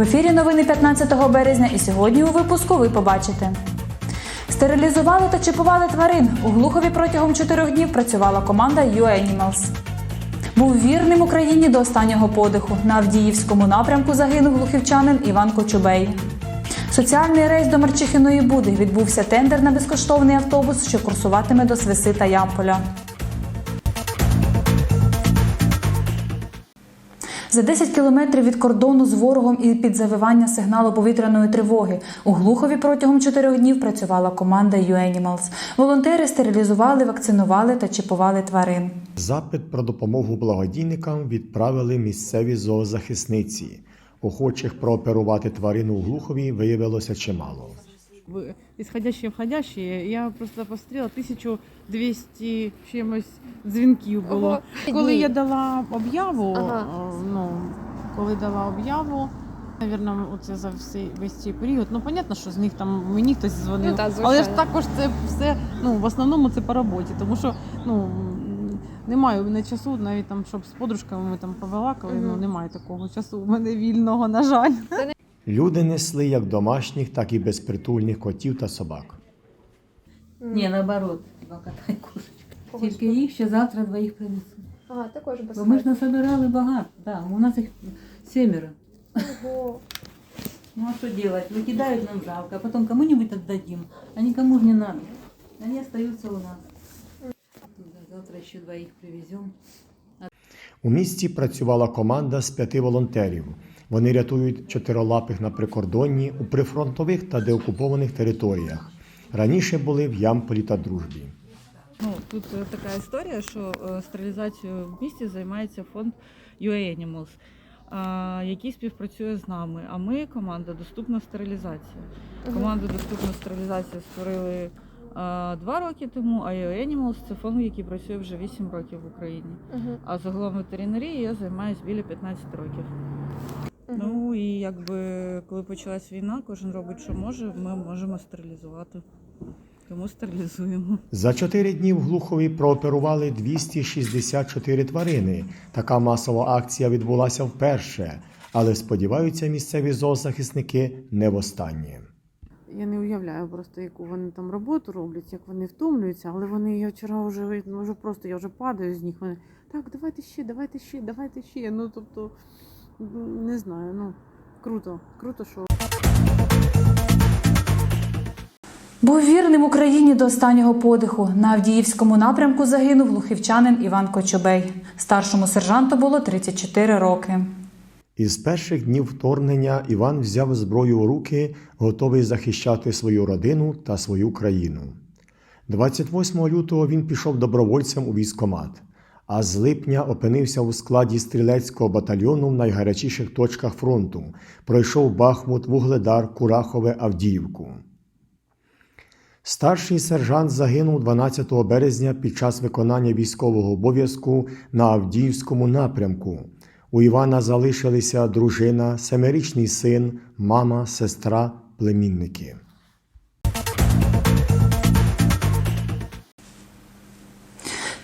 В ефірі новини 15 березня і сьогодні у випуску ви побачите. Стерилізували та чіпували тварин. У Глухові протягом чотирьох днів працювала команда UAnimals. Був вірним Україні до останнього подиху. На Авдіївському напрямку загинув глухівчанин Іван Кочубей. Соціальний рейс до Марчихиної Буди відбувся тендер на безкоштовний автобус, що курсуватиме до Свиси та Ямполя. За 10 кілометрів від кордону з ворогом і під завивання сигналу повітряної тривоги у Глухові протягом чотирьох днів працювала команда UAnimals. Волонтери стерилізували, вакцинували та чіпували тварин. Запит про допомогу благодійникам відправили місцеві зоозахисниці. Охочих прооперувати тварину у Глухові виявилося чимало. В- исходящие и входящие, я просто постріла 1200 чимось дзвінків було. Ого. Коли я дала об'яву, Ага. е, ну, коли дала об'яву, Навірно, оце за всей весь цей період. Ну, понятно, що з них там мені хтось дзвонив. Ну, так, але ж також це все, ну, в основному це по роботі, тому що ну, немає у мене часу, навіть там, щоб з подружками ми там побалакали, ну немає такого часу у мене вільного, на жаль. Люди несли як домашніх, так і безпритульних котів та собак. Ні, наоборот, два кота і кошечка. Тільки їх ще завтра двоїх принесуть. Ага, також без Бо ми ж насобирали багато, да, у нас їх семеро. Ого. Ну а что делать? Выкидают нам жалко, а потом кому-нибудь отдадим, а никому же не надо. Они остаются у нас. Завтра еще двоих привезем. У місті працювала команда з п'яти волонтерів. Вони рятують чотирилапих на прикордонні, у прифронтових та деокупованих територіях. Раніше були в Ямполі та Дружбі. Ну, тут е, така історія, що е, стерилізацією в місті займається фонд UA Animals, який співпрацює з нами. А ми команда Доступна стерилізація. Команду Доступна стерилізація створили два роки тому, а UA Animals – це фонд, який працює вже 8 років в Україні. А загалом ветеринарією я займаюся біля 15 років. Ну і якби коли почалась війна, кожен робить, що може, ми можемо стерилізувати. Тому стерилізуємо. За чотири дні в Глухові прооперували 264 тварини. Така масова акція відбулася вперше, але сподіваються місцеві зоозахисники не востаннє. Я не уявляю просто, яку вони там роботу роблять, як вони втомлюються, але вони я вчора вже ну, вже просто я вже падаю з них. Вони так, давайте ще, давайте ще, давайте ще. Ну тобто не знаю, ну круто, круто, що Був вірним Україні до останнього подиху. На Авдіївському напрямку загинув глухівчанин Іван Кочубей. Старшому сержанту було 34 роки. Із перших днів вторгнення Іван взяв зброю у руки, готовий захищати свою родину та свою країну. 28 лютого він пішов добровольцем у військкомат, а з липня опинився у складі стрілецького батальйону в найгарячіших точках фронту. Пройшов Бахмут, Вугледар, Курахове, Авдіївку. Старший сержант загинув 12 березня під час виконання військового обов'язку на Авдіївському напрямку. У Івана залишилися дружина, семирічний син, мама, сестра, племінники.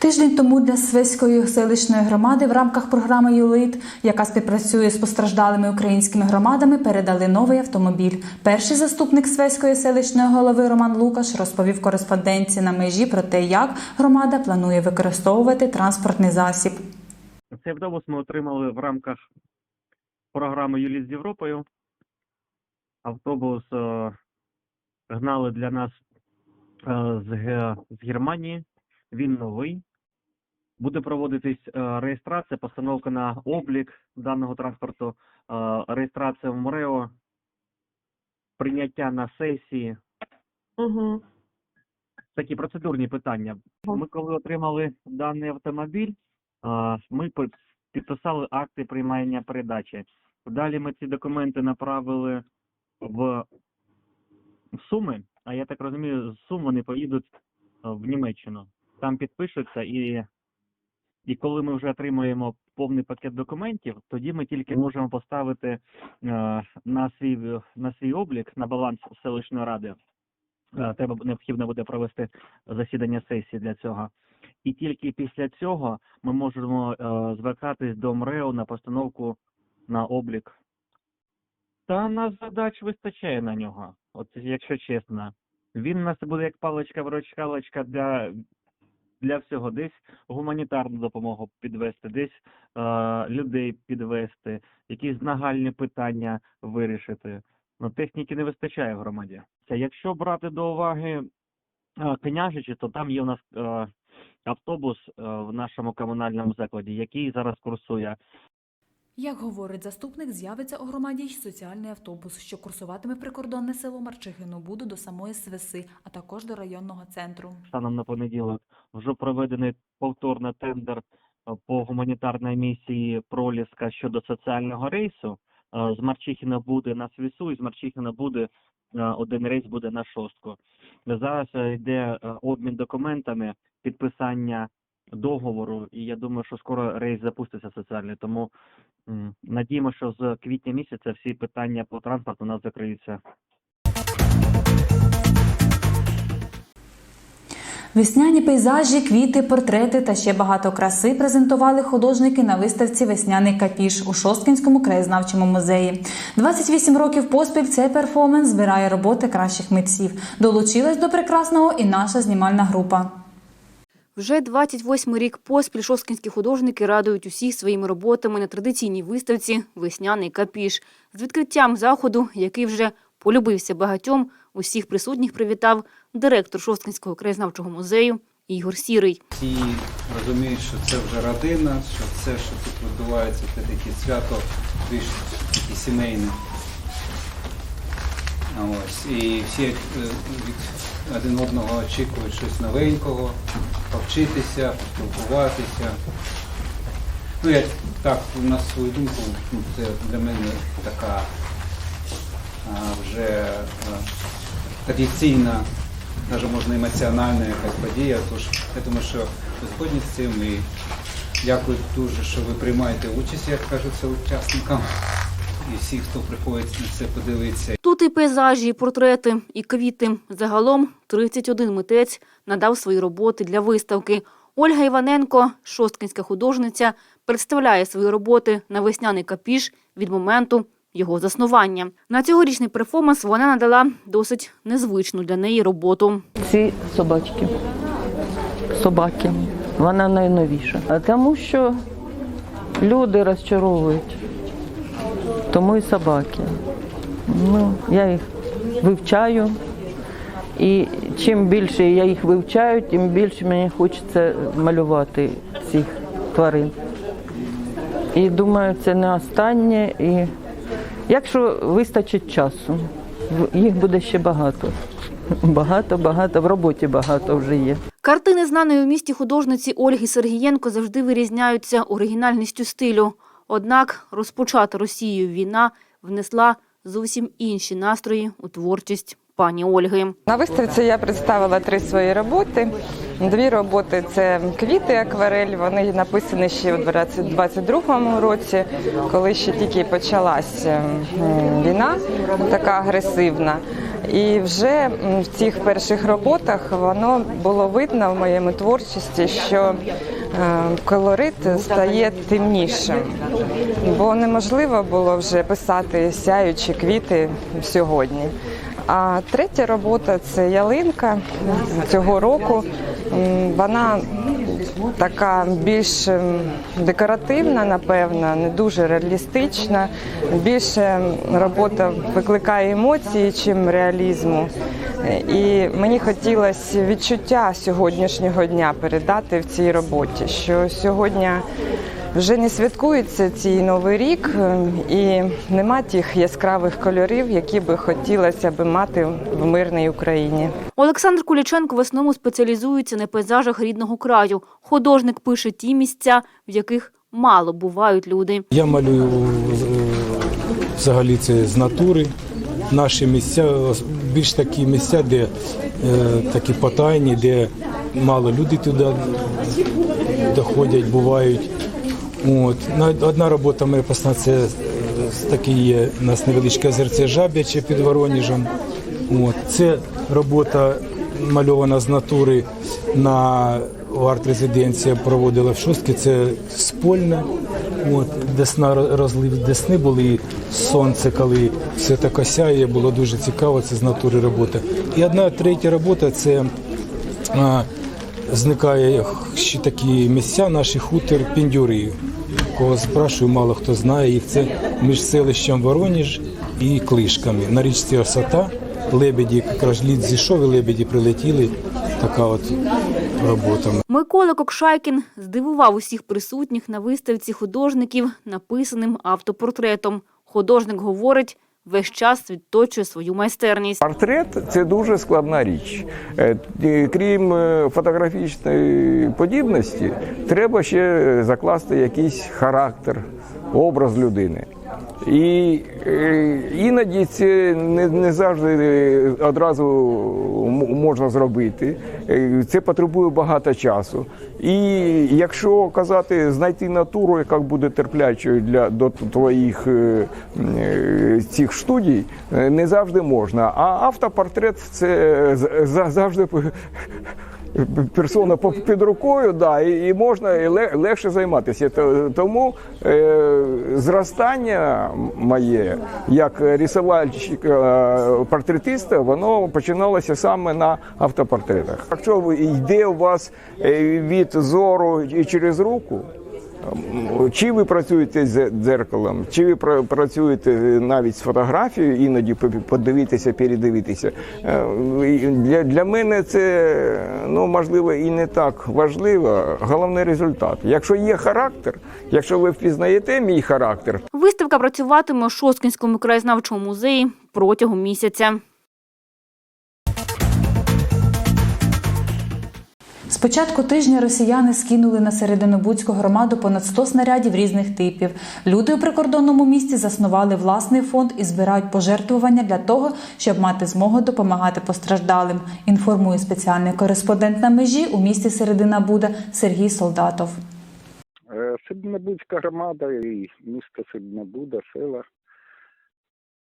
Тиждень тому для Свиської селищної громади в рамках програми ЮЛИТ, яка співпрацює з постраждалими українськими громадами, передали новий автомобіль. Перший заступник Свиської селищної голови Роман Лукаш розповів кореспонденції на межі про те, як громада планує використовувати транспортний засіб. Цей автобус ми отримали в рамках програми Юліт з Європою. Автобус е, гнали для нас е, з Германії. Він новий. Буде проводитись е, реєстрація, постановка на облік даного транспорту, е, реєстрація в МРЕО, прийняття на сесії. Мгм. Такі процедурні питання. Ми коли отримали даний автомобіль, ми підписали акти приймання передачі. Далі ми ці документи направили в в Суми, а я так розумію, з Сум вони поїдуть в Німеччину. Там підпишуться і, і коли ми вже отримаємо повний пакет документів, тоді ми тільки можемо поставити е, на свій на свій облік на баланс селищної ради. Е, Треба необхідно буде провести засідання сесії для цього. І тільки після цього ми можемо е, звертатись до МРЕО на постановку на облік Та нас задач вистачає на нього, от якщо чесно. Він у нас буде як паличка-вручалочка для, для всього. Десь гуманітарну допомогу підвести, десь е, людей підвести, якісь нагальні питання вирішити. Ну, техніки не вистачає в громаді. Якщо брати до уваги е, княжичі, то там є у нас е, автобус е, в нашому комунальному закладі, який зараз курсує Як говорить заступник, з'явиться у громаді й соціальний автобус, що курсуватиме прикордонне село Марчихину Буду до самої Свиси, а також до районного центру. станом на понеділок вже проведений повторний тендер е, по гуманітарній місії Проліска щодо соціального рейсу. Е, З Марчихіна буде на Свісу, і з Марчихіна буде е, один рейс буде на шостку. Зараз йде обмін документами, підписання договору, і я думаю, що скоро рейс запуститься соціальний. Тому надіємо, що з квітня місяця всі питання по транспорту у нас закриються. Весняні пейзажі, квіти, портрети та ще багато краси презентували художники на виставці Весняний капіш у Шосткінському краєзнавчому музеї. 28 років поспіль цей перформанс збирає роботи кращих митців. Долучилась до прекрасного і наша знімальна група. Вже 28 рік поспіль шосткінські художники радують усіх своїми роботами на традиційній виставці «Весняний капіш». З відкриттям заходу, який вже полюбився багатьом, усіх присутніх привітав директор Шосткінського краєзнавчого музею Ігор Сірий. Всі розуміють, що це вже родина, що все, що тут відбувається, це таке свято більш таке сімейне. Ось. І всі е, від один одного очікують щось новенького, повчитися, поспілкуватися. Ну, я так на свою думку, ну, це для мене така а, вже а, традиційна навіть можна емоціональна якась подія. Тож я думаю, що ви згодні з цим і дякую дуже, що ви приймаєте участь, як кажуться, учасникам. І всі, хто приходить на це подивитися. Тут і пейзажі, і портрети, і квіти. Загалом 31 митець надав свої роботи для виставки. Ольга Іваненко, шосткінська художниця, представляє свої роботи на весняний капіш від моменту його заснування. На цьогорічний перформанс вона надала досить незвичну для неї роботу. Ці собачки. Собаки. Вона найновіша. А Тому що люди розчаровують. Тому і собаки. Ну, я їх вивчаю. І чим більше я їх вивчаю, тим більше мені хочеться малювати цих тварин. І думаю, це не останнє. І якщо вистачить часу, їх буде ще багато. Багато, багато, в роботі багато вже є. Картини знаної у місті художниці Ольги Сергієнко завжди вирізняються оригінальністю стилю. Однак розпочата Росією війна внесла зовсім інші настрої у творчість пані Ольги. На виставці я представила три свої роботи. Дві роботи це квіти акварель. Вони написані ще у 2022 році, коли ще тільки почалась війна, така агресивна. І вже в цих перших роботах воно було видно в моєму творчості, що колорит стає темнішим, бо неможливо було вже писати сяючі квіти сьогодні. А третя робота це ялинка цього року. Вона така більш ем, декоративна, напевно, не дуже реалістична. Більше робота викликає емоції, чим реалізму. І мені хотілося відчуття сьогоднішнього дня передати в цій роботі, що сьогодні вже не святкується цей новий рік і нема тих яскравих кольорів, які би хотілося би мати в мирній Україні. Олександр Куліченко в основному спеціалізується на пейзажах рідного краю. Художник пише ті місця, в яких мало бувають люди. Я малюю е, взагалі це з натури. Наші місця, більш такі місця, де е, такі потайні, де мало люди туди доходять, бувають. От. Одна робота моя посна це е, такий є у нас невеличке озерце Жаб'яче під Воронежем. От. Це робота мальована з натури на арт-резиденція проводила в Шостки. Це спольна. От, десна розлив десни були, сонце, коли все так осяє, було дуже цікаво, це з натури робота. І одна третя робота це а, зникає ще такі місця, наші хутор Піндюри. Кого спрашую, мало хто знає їх. Це між селищем Вороніж і Клишками. На річці Осота лебеді, якраз лід зійшов, і лебеді прилетіли. Така от робота. Микола Кокшайкін здивував усіх присутніх на виставці художників написаним автопортретом. Художник говорить, весь час відточує свою майстерність. Портрет це дуже складна річ. Е, Крім е, фотографічної подібності, треба ще закласти якийсь характер, образ людини. І іноді це не, не завжди е, одразу можна зробити. Е, Це потребує багато часу. І якщо казати, знайти натуру, яка буде терплячою для до твоїх е, цих студій, не завжди можна. А автопортрет це завжди персона під рукою, да, і, і можна і ле- легше займатися. То- Тому е, зростання моє як рисувальщика портретиста, воно починалося саме на автопортретах. Якщо йде у вас е, від зору і через руку. Чи ви працюєте з дзеркалом, чи ви пра- працюєте навіть з фотографією, іноді подивитися, передивитися. Е, Для, для мене це ну можливо і не так важливо. Головний результат. Якщо є характер, якщо ви впізнаєте мій характер, Виставка працюватиме у Шосткінському краєзнавчому музеї протягом місяця. З початку тижня росіяни скинули на Серединобудську громаду понад 100 снарядів різних типів. Люди у прикордонному місті заснували власний фонд і збирають пожертвування для того, щоб мати змогу допомагати постраждалим. Інформує спеціальний кореспондент на межі у місті Середина Буда Сергій Солдатов. Е, Середнобудська громада і місто Середнобуда, села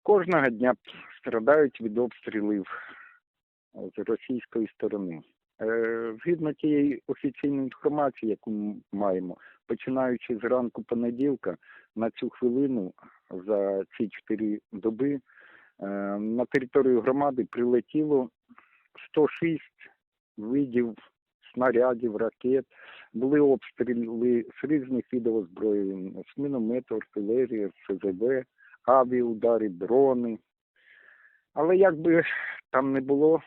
кожного дня страдають від обстрілів з російської сторони. Е, Згідно тієї офіційної інформації, яку м- маємо, починаючи з ранку понеділка, на цю хвилину за ці чотири доби е, на територію громади прилетіло 106 видів снарядів, ракет, були обстріли з різних видів озброєння, з міномету, артилерії, СЗВ, авіаудари, дрони. Але як би там не було,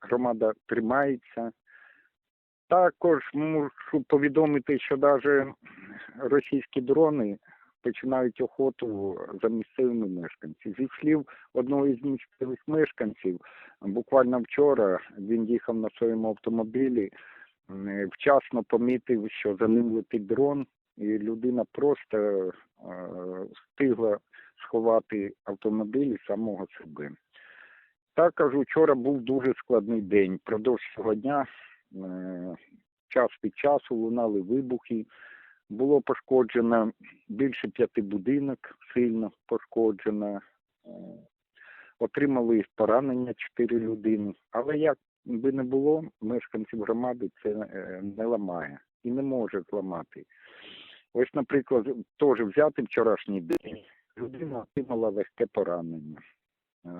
громада тримається. Також мушу повідомити, що навіть російські дрони починають охоту за місцевими мешканцями. Зі слів одного із місцевих мешканців, буквально вчора він їхав на своєму автомобілі, вчасно помітив, що за ним летить дрон, і людина просто е, встигла сховати автомобіль самого себе. Також вчора був дуже складний день. Продовж цього дня е, час від часу лунали вибухи. Було пошкоджено більше п'яти будинок, сильно пошкоджено. Е, Отримали поранення чотири людини. Але як би не було, мешканців громади це е, не ламає і не може зламати. Ось, наприклад, теж взяти вчорашній день. Людина отримала легке поранення.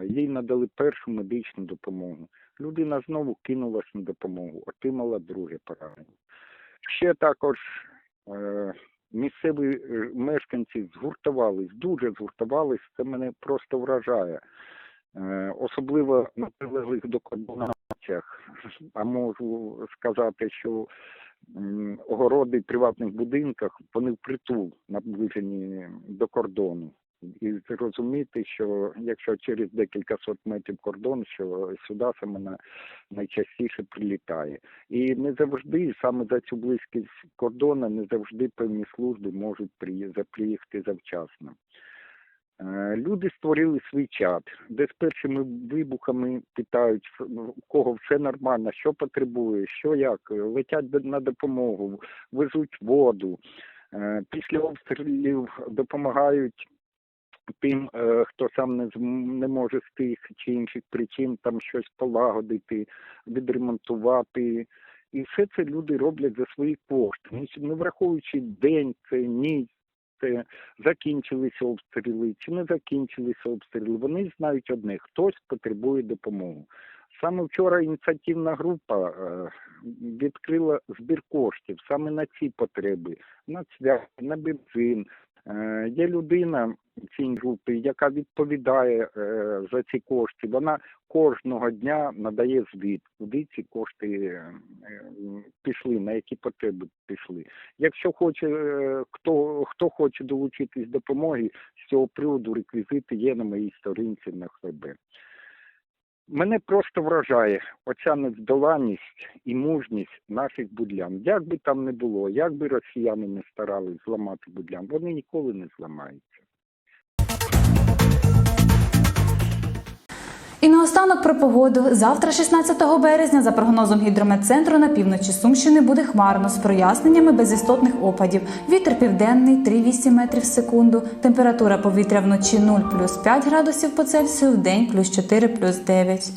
Їй надали першу медичну допомогу. Людина знову кинулась на допомогу, отримала друге поранення. Ще також е, місцеві е, мешканці згуртувались, дуже згуртувались. Це мене просто вражає. Е, особливо на прилеглих до. А можу сказати, що огороди в приватних будинках вони впритул наближені до кордону. І зрозуміти, що якщо через декілька сот метрів кордон, що сюди саме на, найчастіше прилітає. І не завжди, саме за цю близькість кордону, не завжди певні служби можуть приї- приїхати завчасно. Е, Люди створили свій чат, де з першими вибухами питають, що- ну, у кого все нормально, що потребує, що як, летять на допомогу, везуть воду. Е, Після обстрілів допомагають тим, е, хто сам не не може з тих чи інших причин там щось полагодити, відремонтувати. І все це люди роблять за свої кошти, не- враховуючи день, це ніч, е, закінчилися обстріли чи не закінчилися обстріли. Вони знають одне: хтось потребує допомоги. Саме вчора ініціативна група е, відкрила збір коштів саме на ці потреби, на цвях, на бензин. Е, Є людина в цій групі, яка відповідає е, за ці кошти. Вона кожного дня надає звіт, куди ці кошти е, пішли, на які потреби пішли. Якщо хоче хто, хто хоче долучитись допомоги, з цього приводу реквізити є на моїй сторінці на ХБ. Мене просто вражає оця невдоланість і мужність наших будлян. Як би там не було, як би росіяни не старались зламати будлян, вони ніколи не зламаються. І наостанок про погоду. Завтра, 16 березня, за прогнозом гідрометцентру на півночі Сумщини буде хмарно з проясненнями без істотних опадів. Вітер південний 3,8 метрів в секунду. Температура повітря вночі 0 плюс 5 градусів по Цельсію, в день плюс 4 плюс 9.